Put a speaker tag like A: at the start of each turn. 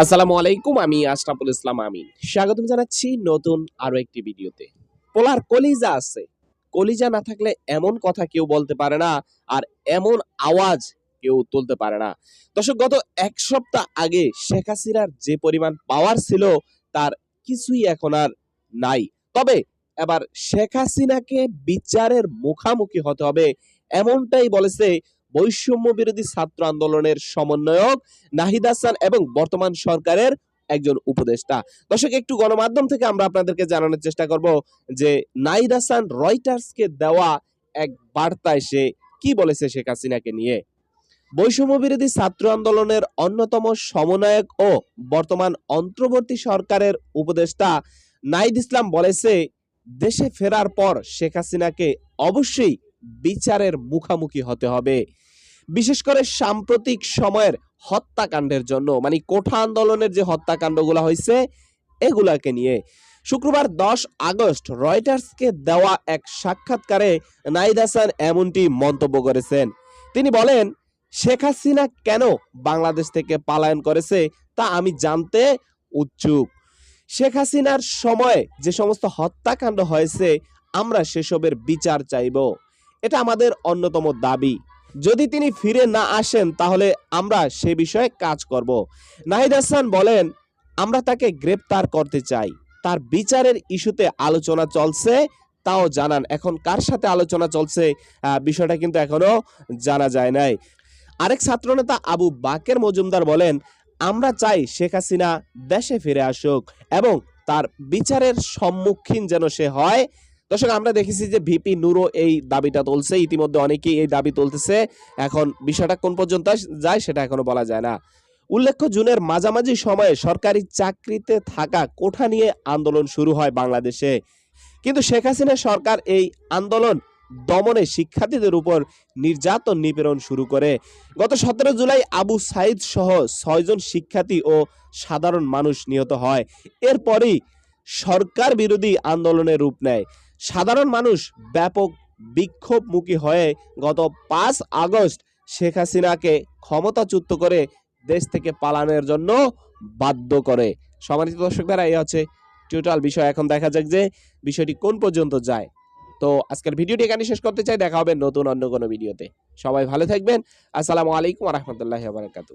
A: আসসালামু আলাইকুম, আমি আশরাফুল ইসলাম আমিন। স্বাগতম জানাচ্ছি নতুন আরও একটি ভিডিওতে। পোলার কলিজা আছে। কলিজা না থাকলে এমন কথা কেউ বলতে পারে না, আর এমন আওয়াজ কেউ তুলতে পারে না। দর্শক, গত এক সপ্তাহ আগে শেখ হাসিনার যে পরিমাণ পাওয়ার ছিল, তার কিছুই এখন আর নাই। তবে এবার শেখ হাসিনাকে বিচারের মুখামুখি হতে হবে, এমনটাই বলেছে বৈষম্য বিরোধী ছাত্র আন্দোলনের সমন্বয়ক নাহিদ হাসান এবং বর্তমান সরকারের একজন উপদেষ্টা। দর্শক, একটু গণমাধ্যম থেকে আমরা আপনাদেরকে জানানোর চেষ্টা করব যে নাহিদ হাসান রয়টার্সকে দেওয়া এক বার্তায় সে কি বলেছে শেখ হাসিনাকে নিয়ে। বৈষম্য বিরোধী ছাত্র আন্দোলনের অন্যতম সমন্বয়ক ও বর্তমান অন্তর্বর্তী সরকারের উপদেষ্টা নাহিদ ইসলাম বলেছে, দেশে ফেরার পর শেখ হাসিনাকে অবশ্যই বিচারের মুখামুখি হতে হবে। বিশেষ করে সাম্প্রতিক সময়ের হত্যাকাণ্ডের জন্য মানে কোঠা আন্দোলনের যে হত্যাকাণ্ডগুলো হয়েছে, এগুলাকে নিয়ে। শুক্রবার দশ আগস্ট রয়টার্সকে দেওয়া এক সাক্ষাৎকারে নাইদ হাসান এমনটি মন্তব্য করেছেন। তিনি বলেন, শেখ হাসিনা কেন বাংলাদেশ থেকে পালায়ন করেছে তা আমি জানতে উৎসুক। শেখ হাসিনার সময় যে সমস্ত হত্যাকাণ্ড হয়েছে, আমরা সেসবের বিচার চাইব। এটা আমাদের অন্যতম দাবি। যদি তিনি ফিরে না আসেন, তাহলে আমরা সে বিষয়ে কাজ করব। নাহিদ হাসান বলেন, আমরা তাকে গ্রেপ্তার করতে চাই। তার বিচারের ইস্যুতে আলোচনা চলছে, তাও জানান। এখন কার সাথে আলোচনা চলছে বিষয়টা কিন্তু এখনও জানা যায় নাই। আরেক ছাত্রনেতা আবু বাকের মজুমদার বলেন, আমরা চাই শেখ হাসিনা দেশে ফিরে আসুক এবং তার বিচারের সম্মুখীন যেন সে হয় দর্শক, আমরা দেখেছি যে ভিপি নুরো এই দাবিটা তুলছে। ইতিমধ্যে অনেকেই এই দাবি তুলতেছে। এখন বিষয়টা কোন পর্যন্ত যায় সেটা এখনও বলা যায় না। উল্লেখ্য, জুনের মাঝামাঝি সময়ে সরকারি চাকরিতে থাকা কোঠা নিয়ে আন্দোলন শুরু হয় বাংলাদেশে। কিন্তু শেখ হাসিনা সরকার এই আন্দোলন দমনে শিক্ষার্থীদের উপর নির্যাতন নিপীড়ন শুরু করে। গত সতেরো জুলাই আবু সাইদ সহ ছয়জন শিক্ষার্থী ও সাধারণ মানুষ নিহত হয়। এরপরই সরকার বিরোধী আন্দোলনের রূপ নেয়। সাধারণ মানুষ ব্যাপক বিক্ষোভমুখী হয়ে গত পাঁচ আগস্ট শেখ হাসিনাকে ক্ষমতাচ্যুত করে দেশ থেকে পালানোর জন্য বাধ্য করে। সম্মানিত দর্শক ভাইরা, এই হচ্ছে টোটাল বিষয়। এখন দেখা যাক যে বিষয়টি কোন পর্যন্ত যায়। তো আজকের ভিডিওটি এখানে শেষ করতে চাই। দেখা হবে নতুন অন্য কোনো ভিডিওতে। সবাই ভালো থাকবেন। আসসালামু আলাইকুম রহমতুল্লাহ বারাকাতু